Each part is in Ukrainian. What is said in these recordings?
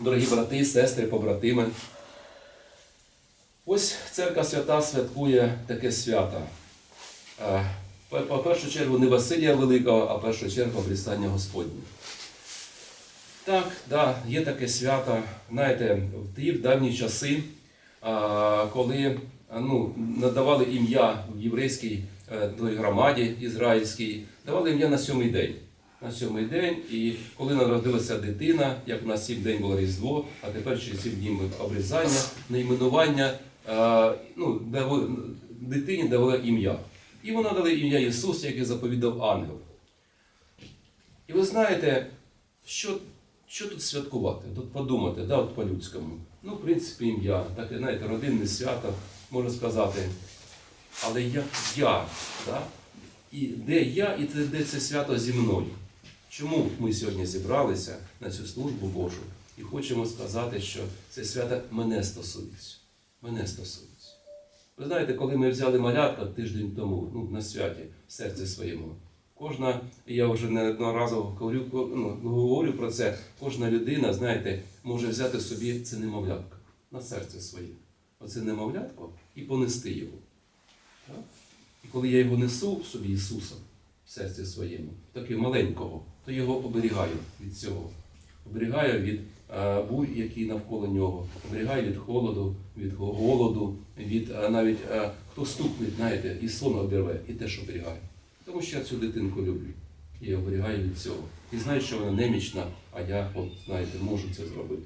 дорогі брати, сестри, побратими. Ось церква свята святкує таке свято. Е, по- першу чергу не Василія Великого, а в першу чергу обрізання Господнє. Так, да, є таке свято. Знаєте, в ті в давні часи, коли ну, надавали ім'я в єврейській е, той громаді ізраїльській, давали ім'я на сьомий день. На сьомий день, і коли народилася дитина, як у нас сім день було Різдво, а тепер через сім днів обрізання, найменування, е, ну, дитині давали ім'я. І вона дали ім'я Ісус, яке заповідав ангел. І ви знаєте, що, що тут святкувати? Тут подумати, да, от по-людському. Ну, в принципі, ім'я, таке, знаєте, родинне свято, можна сказати. Але як я, да? і де я, і де це свято зі мною? Чому ми сьогодні зібралися на цю службу Божу і хочемо сказати, що це свято мене стосується. Мене стосується. Ви знаєте, коли ми взяли малятка тиждень тому, ну, на святі, в серці своєму, кожна, я вже неодноразово говорю, ну, говорю про це, кожна людина, знаєте, може взяти собі це немовлятко на серце своє. Оце немовлятко і понести його. Так? І коли я його несу собі Ісуса серці своєму, такого маленького, то його оберігаю від цього. Оберігаю від е, буй, які навколо нього, оберігаю від холоду, від голоду, від е, навіть е, хто стукне, знаєте, і сон обірве, і теж оберігаю. Тому що я цю дитинку люблю. І оберігаю від цього. І знаю, що вона немічна, а я, от, знаєте, можу це зробити.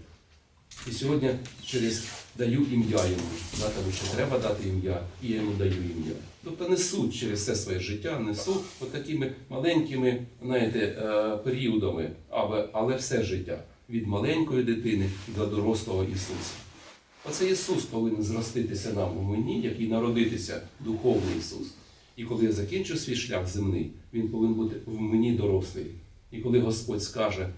І сьогодні через даю ім'я йому, да, тому що треба дати ім'я, і я йому даю ім'я. Тобто несу через все своє життя, несу от такими маленькими знаєте, е, періодами, але, але все життя від маленької дитини до дорослого Ісуса. Оце Ісус повинен зроститися нам у мені, який народитися духовний Ісус. І коли я закінчу свій шлях земний, Він повинен бути в мені дорослий. І коли Господь скаже,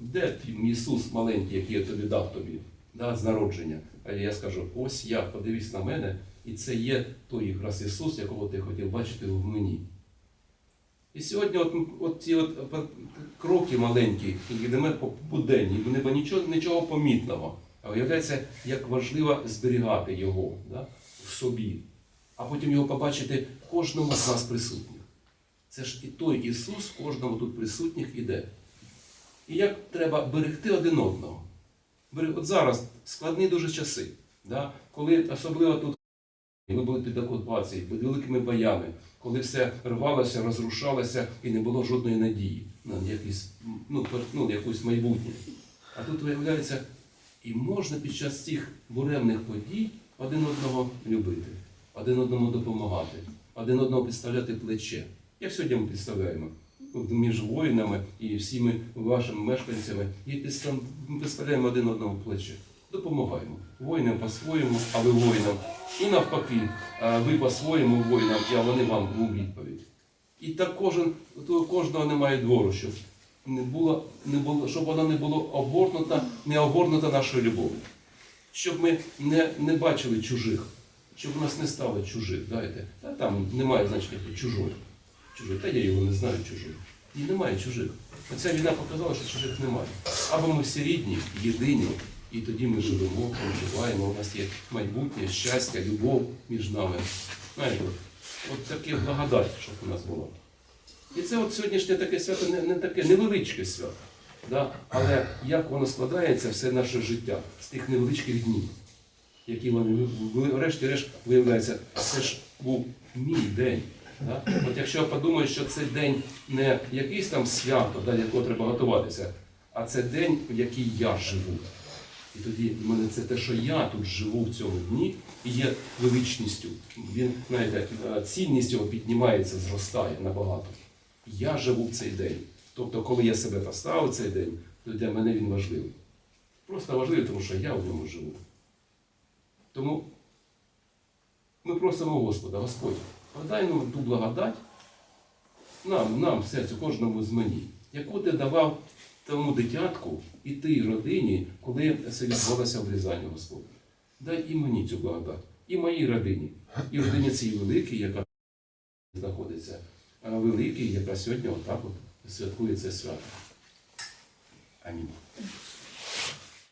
де Ісус маленький, який я тобі дав тобі, да, з народження, а я скажу, ось я, подивись на мене, і це є той якраз Ісус, якого ти хотів бачити в мені. І сьогодні от, от ці от кроки маленькі, які йдемо по буденні, нема нічого, нічого помітного. А виявляється, як важливо зберігати його да, в собі, а потім його побачити кожному з нас присутніх. Це ж і той Ісус кожному тут присутніх іде. І як треба берегти один одного. От зараз складні дуже часи, да? коли особливо тут ми були під окупацією, під великими боями, коли все рвалося, розрушалося і не було жодної надії на якісь, ну, ну, якусь майбутнє. А тут виявляється, і можна під час цих буремних подій один одного любити, один одному допомагати, один одного підставляти плече. Як сьогодні ми підставляємо між воїнами і всіми вашими мешканцями, і підстав- підставляємо один одному плече. Допомагаємо. Воїнам по-своєму, а ви воїнам. І навпаки, ви по-своєму воїнам, а вони вам у відповідь. І так кожен, то кожного немає двору, щоб не було, не було, щоб вона не було обгорнута, не обгорнута нашою любов'ю. Щоб ми не, не бачили чужих, щоб нас не стало чужих. Дайте. Та там немає значення чужої. Чужої. Та я його не знаю чужих. І немає чужих. Оця війна показала, що чужих немає. Або ми всі рідні, єдині, і тоді ми живемо, проживаємо, у нас є майбутнє, щастя, любов між нами. Знаєте, от, таке благодать, щоб у нас було. І це от сьогоднішнє таке свято не, не таке невеличке свято. Да? Але як воно складається, все наше життя з тих невеличких днів, які вони врешті-решт виявляється, це ж був мій день. Да? От якщо я подумаю, що це день не якийсь там свято, да, якого треба готуватися, а це день, в який я живу. І тоді в мене це те, що я тут живу в цьому дні, і є величністю. Він, знаєте, е, цінність його піднімається, зростає набагато. Я живу в цей день. Тобто, коли я себе поставив цей день, то для мене він важливий. Просто важливий, тому що я в ньому живу. Тому ми просимо Господа, Господь, подай нам ту благодать, нам, нам, серцю, кожному з мені, яку ти давав тому дитятку і тій родині, коли це відбулося обрізання Господа. Дай і мені цю благодать, і моїй родині, і родині цій великій, яка знаходиться, а великій, яка сьогодні отак от святкує це свято. Амінь.